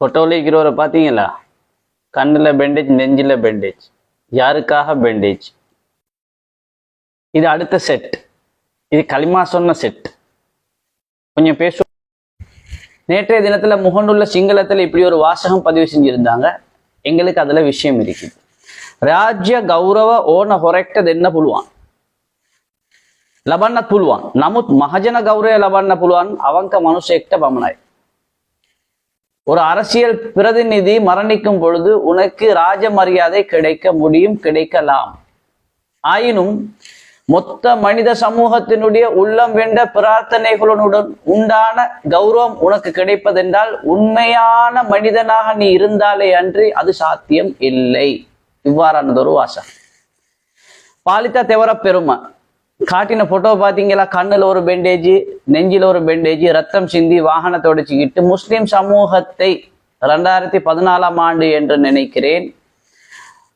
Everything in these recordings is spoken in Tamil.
ஃபோட்டோவில் இருக்கிறவரை பார்த்தீங்களா கண்ணில் பெண்டேஜ் நெஞ்சில் பெண்டேஜ் யாருக்காக பெண்டேஜ் இது அடுத்த செட் இது களிமா சொன்ன செட் கொஞ்சம் பேசு நேற்றைய தினத்துல முகநூல்ல சிங்களத்துல இப்படி ஒரு வாசகம் பதிவு செஞ்சிருந்தாங்க எங்களுக்கு அதுல விஷயம் இருக்குது ராஜ்ய கௌரவ ஓன ஹொரெக்ட என்ன පුළුවන් ලබන්නත් පුළුවන් නමුත් මහජන ගෞරවය ලබන්න පුළුවන් අවංක මනුෂයෙක්ට පමණයි ஒரு அரசியல் பிரதிநிதி மரணிக்கும் பொழுது உனக்கு ராஜ மரியாதை கிடைக்க முடியும் கிடைக்கலாம். ஆயினும் மொத்த மனித சமூகத்தினுடைய உள்ளம் வென்ற பிரார்த்தனைகளுடன் உண்டான கௌரவம் உனக்கு கிடைப்பதென்றால் உண்மையான மனிதனாக நீ இருந்தாலே அன்றி அது சாத்தியம் இல்லை. இவ்வாறானதொரு வாசம் பாலித்த தேவர பெருமை காட்டின போட்டோ பாத்தீங்களா? கண்ணுல ஒரு பெண்டேஜ் நெஞ்சில ஒரு பெண்டேஜ் ரத்தம் சிந்தி வாகனத்தை உடைச்சுக்கிட்டு முஸ்லிம் சமூகத்தை ரெண்டாயிரத்தி பதினாலாம் ஆண்டு என்று நினைக்கிறேன்.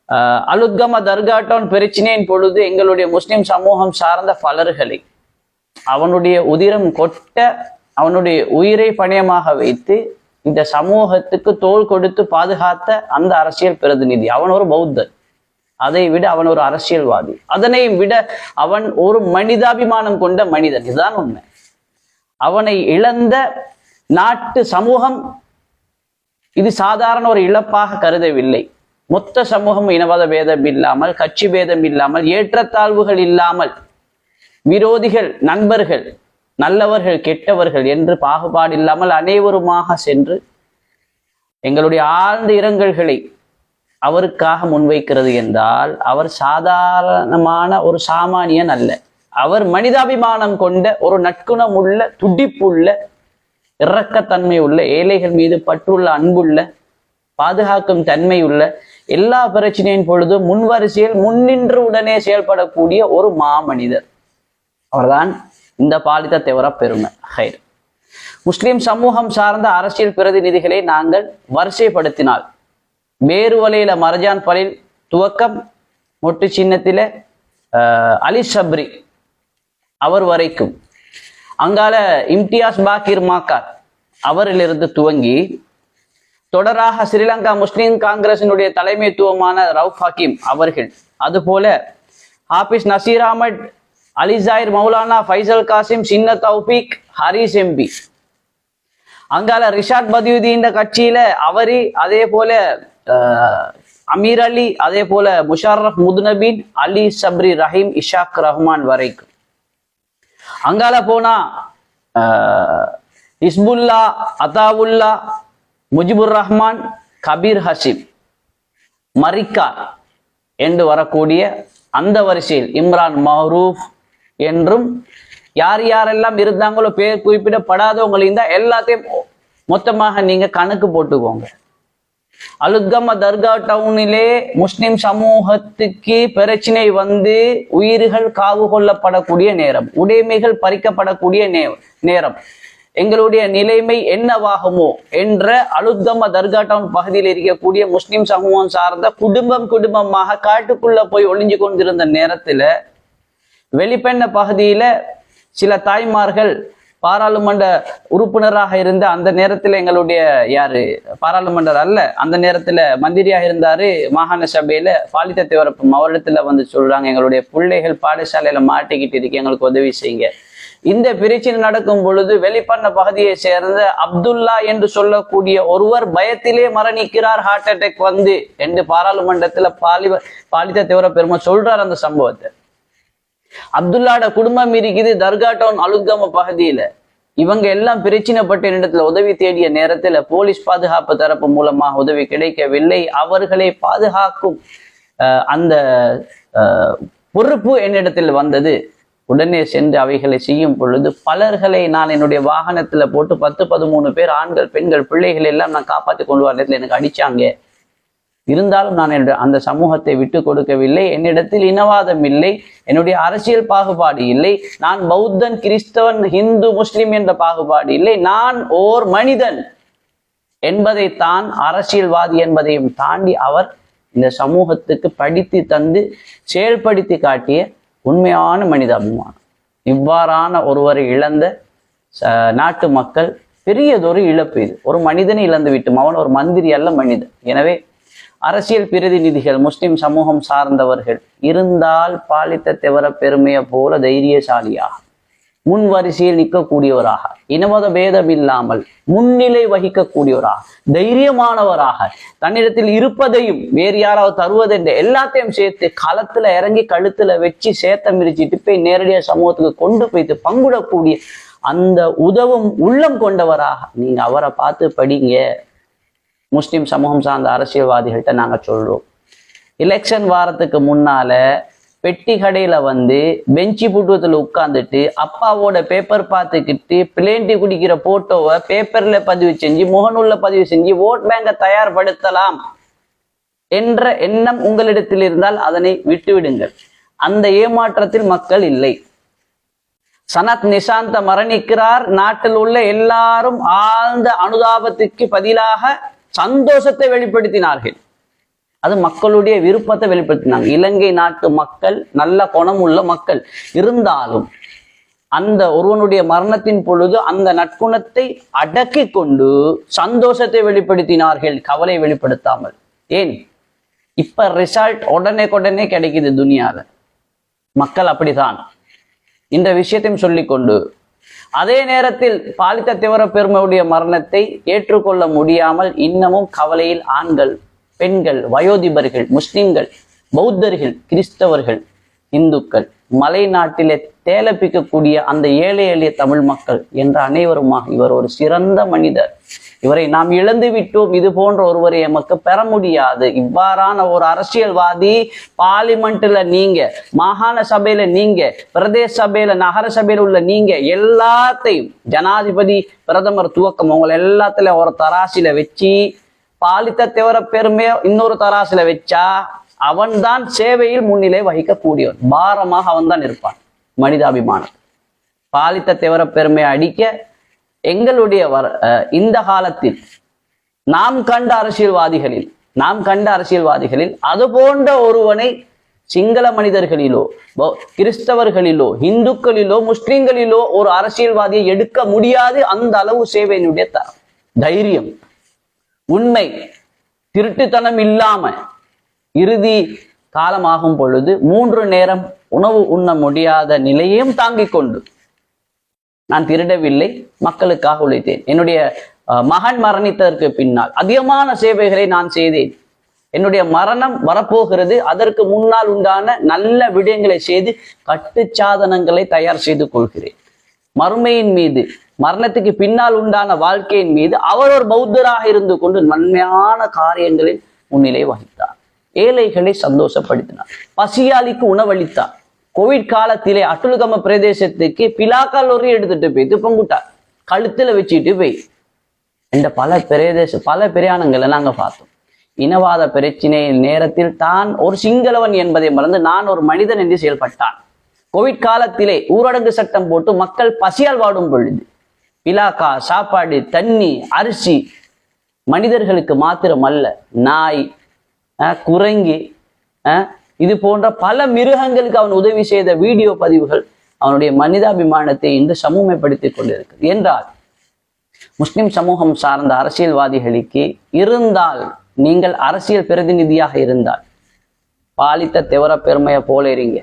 ஆஹ் அலுத்கம தர்காட்டோன் பிரச்சனையின் பொழுது எங்களுடைய முஸ்லிம் சமூகம் சார்ந்த பலர்களை அவனுடைய உதிரம் கொட்ட அவனுடைய உயிரை பணியமாக வைத்து இந்த சமூகத்துக்கு தோல் கொடுத்து பாதுகாத்த அந்த அரசியல் பிரதிநிதி. அவன் ஒரு பௌத்தன் அதை விட அவன் ஒரு அரசியல்வாதி. அதனை விட அவன் ஒரு மனிதாபிமானம் கொண்ட மனிதன். இதுதான் உண்மை. அவனை இழந்த நாட்டு சமூகம் இது சாதாரண ஒரு இழப்பாக கருதவில்லை. மொத்த சமூகம் இனவாத பேதம் இல்லாமல் கட்சி பேதம் இல்லாமல் ஏற்றத்தாழ்வுகள் இல்லாமல் விரோதிகள் நண்பர்கள் நல்லவர்கள் கெட்டவர்கள் என்று பாகுபாடு இல்லாமல் அனைவருமாக சென்று எங்களுடைய ஆழ்ந்த இரங்கல்களை அவருக்காக முன்வைக்கிறது என்றால் அவர் சாதாரணமான ஒரு சாமானியன் அல்ல. அவர் மனிதாபிமானம் கொண்ட ஒரு நற்குணம் உள்ள துடிப்புள்ள இறக்கத்தன்மை உள்ள ஏழைகள் மீது பற்றுள்ள அன்புள்ள பாதுகாக்கும் தன்மை உள்ள எல்லா பிரச்சனையின் பொழுது முன்வரிசையில் முன்னின்று உடனே செயல்படக்கூடிய ஒரு மாமனிதர். அவர்தான் இந்த பாலித தவிர பெருமை. ஹைர். முஸ்லிம் சமூகம் சார்ந்த அரசியல் பிரதிநிதிகளை நாங்கள் வரிசைப்படுத்தினால் வேறு வலையில மரஜான் பலில் துவக்கம் மொட்டு சின்னத்தில ஆஹ், அலி சப்ரி அவர் வரைக்கும். அங்கால இம்தியாஸ் பாக்கிர் மாக்கார் அவரிலிருந்து துவங்கி தொடராக ஸ்ரீலங்கா முஸ்லிம் காங்கிரசினுடைய தலைமைத்துவமான ரவுப் ஹக்கீம் அவர்கள் அதுபோல ஹாபிஸ் நசீர் அஹமட் அலி ஜாயிர் மௌலானா ஃபைசல் காசிம் சின்ன தௌபிக் ஹரிஸ் எம்பி அங்கால ரிஷாத் பதியுதீன் கட்சியில அவரி அதே போல அமீர் அலி அதே போல முஷாரப் முதுநபீன் அலி சப்ரி ரஹீம் இஷாக் ரஹ்மான் வரைக்கும். அங்கால போனா இஸ்புல்லா அதாவுல்லா முஜிபுர் ரஹ்மான் கபீர் ஹசீம் மரிக்கார் என்று வரக்கூடிய அந்த வரிசையில் இம்ரான் மஹரூப் என்றும் யார் யாரெல்லாம் இருந்தாங்களோ பேர் குறிப்பிடப்படாதவங்களையும் இருந்தா எல்லாத்தையும் மொத்தமாக நீங்க கணக்கு போட்டுக்கோங்க. அலுத்கம தர்கா டவுனிலே முஸ்லிம் சமூகத்துக்கு பிரச்சனை வந்து உயிர்கள் காவு கொள்ளப்படக்கூடிய நேரம் உடைமைகள் பறிக்கப்படக்கூடிய நே- நேரம். எங்களுடைய நிலைமை என்னவாகுமோ என்ற அலுத்கம தர்கா டவுன் பகுதியில் இருக்கக்கூடிய முஸ்லிம் சமூகம் சார்ந்த குடும்பம் குடும்பமாக காட்டுக்குள்ள போய் ஒளிஞ்சு கொண்டிருந்த நேரத்துல வெளிப்பெண்ண பகுதியில சில தாய்மார்கள் பாராளுமன்ற உறுப்பினராக இருந்த அந்த நேரத்துல எங்களுடைய யாரு? பாராளுமன்றர் அல்ல அந்த நேரத்துல மந்திரியாக இருந்தாரு மாகாண சபையில பாலித்த தேவரப்பம் அவரிடத்துல வந்து சொல்றாங்க எங்களுடைய பிள்ளைகள் பாடசாலையில மாட்டிக்கிட்டு இருக்கு எங்களுக்கு உதவி செய்யுங்க. இந்த பிரச்சனை நடக்கும் பொழுது வெளிப்பண்ண பகுதியை சேர்ந்த அப்துல்லா என்று சொல்லக்கூடிய ஒருவர் பயத்திலே மரணிக்கிறார் ஹார்ட் அட்டாக் வந்து. என்று பாராளுமன்றத்துல பாலி பாலித்த தேவர பெருமை சொல்றார் அந்த சம்பவத்தை. அப்துல்லாட குடும்பம் இருக்குது தர்கா டவுன் அலுத்கம பகுதியில. இவங்க எல்லாம் பிரச்சனைப்பட்ட இடத்துல உதவி தேடிய நேரத்துல போலீஸ் பாதுகாப்பு தரப்பு மூலமாக உதவி கிடைக்கவில்லை. அவர்களை பாதுகாக்கும் அந்த பொறுப்பு என்னிடத்தில் வந்தது. உடனே சென்று அவைகளை செய்யும் பொழுது பலர்களை நான் என்னுடைய வாகனத்துல போட்டு பத்து பதிமூணு பேர் ஆண்கள் பெண்கள் பிள்ளைகள் எல்லாம் நான் காப்பாற்றி கொண்டு வர நேரத்தில் எனக்கு அடிச்சாங்க. இருந்தாலும் நான் என்னுடைய அந்த சமூகத்தை விட்டு கொடுக்கவில்லை. என்னிடத்தில் இனவாதம் இல்லை. என்னுடைய அரசியல் பாகுபாடு இல்லை. நான் பௌத்தன் கிறிஸ்தவன் ஹிந்து முஸ்லிம் என்ற பாகுபாடு இல்லை. நான் ஓர் மனிதன் என்பதைத்தான் அரசியல்வாதி என்பதையும் தாண்டி அவர் இந்த சமூகத்துக்கு படித்து தந்து செயல்படுத்தி காட்டிய உண்மையான மனிதாபிமானம். இவ்வாறான ஒருவரை இழந்த நாட்டு மக்கள் பெரியதொரு இழப்பு இது. ஒரு மனிதனை இழந்து விட்டும் அவன் ஒரு மந்திரி அல்ல மனிதன். எனவே அரசியல் பிரதிநிதிகள் முஸ்லிம் சமூகம் சார்ந்தவர்கள் இருந்தால் பாலித்த தெவர பெருமையை போல தைரியசாலியாக முன் வரிசையில் நிற்கக்கூடியவராக இனமத பேதம் இல்லாமல் முன்னிலை வகிக்கக்கூடியவராக தைரியமானவராக தன்னிடத்தில் இருப்பதையும் வேறு யாராவது தருவதென்று எல்லாத்தையும் சேர்த்து களத்துல இறங்கி கழுத்துல வச்சு சேத்த மிரிச்சிட்டு போய் நேரடியாக சமூகத்துக்கு கொண்டு போய்த்து பங்குடக்கூடிய அந்த உதவும் உள்ளம் கொண்டவராக நீங்க அவரை பார்த்து படிங்க. முஸ்லீம் சமூகம் சார்ந்த அரசியல்வாதிகள்கிட்ட நாங்க சொல்றோம். எலெக்ஷன் வாரத்துக்கு முன்னால பெட்டி கடையில வந்து பெஞ்சு புட்டுவத்தில் உட்கார்ந்துட்டு அப்பாவோட பேப்பர் பார்த்துக்கிட்டு பிளேண்டி குடிக்கிற போட்டோவை பேப்பர்ல பதிவு செஞ்சு முகநூலில் பதிவு செஞ்சு ஓட் பேங்கை தயார்படுத்தலாம் என்ற எண்ணம் உங்களிடத்தில் இருந்தால் அதனை விட்டுவிடுங்கள். அந்த ஏமாற்றத்தில் மக்கள் இல்லை. சனத் நிசாந்த மரணிக்கிறார். நாட்டில் உள்ள எல்லாரும் ஆழ்ந்த அனுதாபத்துக்கு பதிலாக சந்தோஷத்தை வெளிப்படுத்தினார்கள். அது மக்களுடைய விருப்பத்தை வெளிப்படுத்தினாங்க. இலங்கை நாட்டு மக்கள் நல்ல குணம் உள்ள மக்கள் இருந்தாலும் அந்த ஒருவனுடைய மரணத்தின் பொழுது அந்த நற்குணத்தை அடக்கி கொண்டு சந்தோஷத்தை வெளிப்படுத்தினார்கள் கவலை வெளிப்படுத்தாமல். ஏன்? இப்ப ரிசல்ட் உடனே உடனே கிடைக்குது துனியாவில் மக்கள் அப்படித்தான். இந்த விஷயத்தையும் சொல்லிக்கொண்டு அதே நேரத்தில் பாலித்த திவர பெருமையுடைய மரணத்தை ஏற்றுக்கொள்ள முடியாமல் இன்னமும் கவலையில் ஆண்கள் பெண்கள் வயோதிபர்கள் முஸ்லிம்கள் பௌத்தர்கள் கிறிஸ்தவர்கள் இந்துக்கள் மலை நாட்டிலே தேலப்பிக்கக்கூடிய அந்த ஏழை எளிய தமிழ் மக்கள் என்ற அனைவருமாக இவர் ஒரு சிறந்த மனிதர். இவரை நாம் இழந்து விட்டோம். இது போன்ற ஒருவரை எமக்கு பெற முடியாது. இவ்வாறான ஒரு அரசியல்வாதி பார்லிமெண்ட்ல நீங்க மாகாண சபையில நீங்க பிரதேச சபையில நகர சபையில உள்ள நீங்க எல்லாத்தையும் ஜனாதிபதி பிரதமர் துவக்கம் உங்களை எல்லாத்துல ஒரு தராசில வச்சு பாலித்த தவிர பெருமையை இன்னொரு தராசில வச்சா அவன்தான் சேவையில் முன்னிலை வகிக்கக்கூடியவன். பாரமாக அவன்தான் இருப்பான். மனிதாபிமானம். பாலித்த தவிர பெருமையை அடிக்க எங்களுடைய வர அஹ் இந்த காலத்தில் நாம் கண்ட அரசியல்வாதிகளில் நாம் கண்ட அரசியல்வாதிகளில் அது போன்ற ஒருவனை சிங்கள மனிதர்களிலோ கிறிஸ்தவர்களிலோ இந்துக்களிலோ முஸ்லிம்களிலோ ஒரு அரசியல்வாதியை எடுக்க முடியாது அந்த அளவு சேவையினுடைய தரம். தைரியம். உண்மை. திருட்டுத்தனம் இல்லாம இறுதி காலமாகும் பொழுது மூன்று நேரம் உணவு உண்ண முடியாத நிலையையும் தாங்கிக் கொண்டு நான் திருடவில்லை மக்களுக்காக உழைத்தேன். என்னுடைய அஹ், மகன் மரணித்ததற்கு பின்னால் அதிகமான சேவைகளை நான் செய்தேன். என்னுடைய மரணம் வரப்போகிறது அதற்கு முன்னால் உண்டான நல்ல விடயங்களை செய்து கட்டுச்சாதனங்களை தயார் செய்து கொள்கிறேன். மறுமையின் மீது மரணத்துக்கு பின்னால் உண்டான வாழ்க்கையின் மீது அவர் ஒரு பௌத்தராக இருந்து கொண்டு நன்மையான காரியங்களில் முன்னிலை வகித்தார். ஏழைகளை சந்தோஷப்படுத்தினார். பசியாளிக்கு உணவளித்தார். கோவிட் காலத்திலே அட்டுலுகம பிரதேசத்துக்கு பிலாக்கா லொரி எடுத்துட்டு போய் துப்பங்குட்டா. கழுத்துல வச்சுட்டு போய். இந்த பல பிரதேச பல பிரயாணங்களை நாங்க பார்த்தோம். இனவாத பிரச்சினையின் நேரத்தில் தான் ஒரு சிங்களவன் என்பதை மறந்து நான் ஒரு மனிதன் என்று செயல்பட்டான். கோவிட் காலத்திலே ஊரடங்கு சட்டம் போட்டு மக்கள் பசியால் வாடும் பொழுது பிலாக்கா சாப்பாடு தண்ணி அரிசி மனிதர்களுக்கு மாத்திரம் அல்ல நாய் குரங்கு அஹ், இது போன்ற பல மிருகங்களுக்கு அவன் உதவி செய்த வீடியோ பதிவுகள் அவனுடைய மனிதாபிமானத்தை இன்று சமூகப்படுத்திக் கொண்டிருக்கிறது. என்றால் முஸ்லிம் சமூகம் சார்ந்த அரசியல்வாதிகளுக்கு இருந்தால் நீங்கள் அரசியல் பிரதிநிதியாக இருந்தால் பாலித்த தவிர பெருமையை போல இருங்க.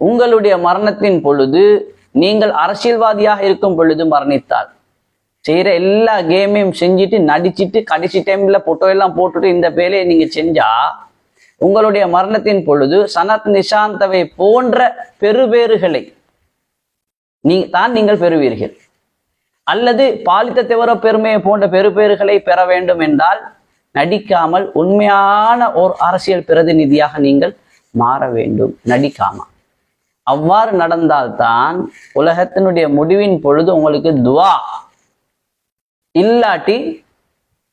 உங்களுடைய மரணத்தின் பொழுது நீங்கள் அரசியல்வாதியாக இருக்கும் பொழுது மரணித்தால் செய்யற எல்லா கேமையும் செஞ்சுட்டு நடிச்சிட்டு கடைசி டைம்ல போட்டோ எல்லாம் போட்டுட்டு இந்த வேலையை நீங்க செஞ்சா உங்களுடைய மரணத்தின் பொழுது சனத் நிஷாந்தவை போன்ற பெருவேறுகளை நீ தான் நீங்கள் பெறுவீர்கள். அல்லது பாலித்த திவர பெருமையை போன்ற பெருபேறுகளை பெற வேண்டும் என்றால் நடிக்காமல் உண்மையான ஒரு அரசியல் பிரதிநிதியாக நீங்கள் மாற வேண்டும். நடிக்காம. அவ்வாறு நடந்தால்தான் உலகத்தினுடைய முடிவின் பொழுது உங்களுக்கு துவா. இல்லாட்டி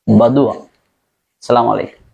பதுவா. அலாம் வலைக்கம்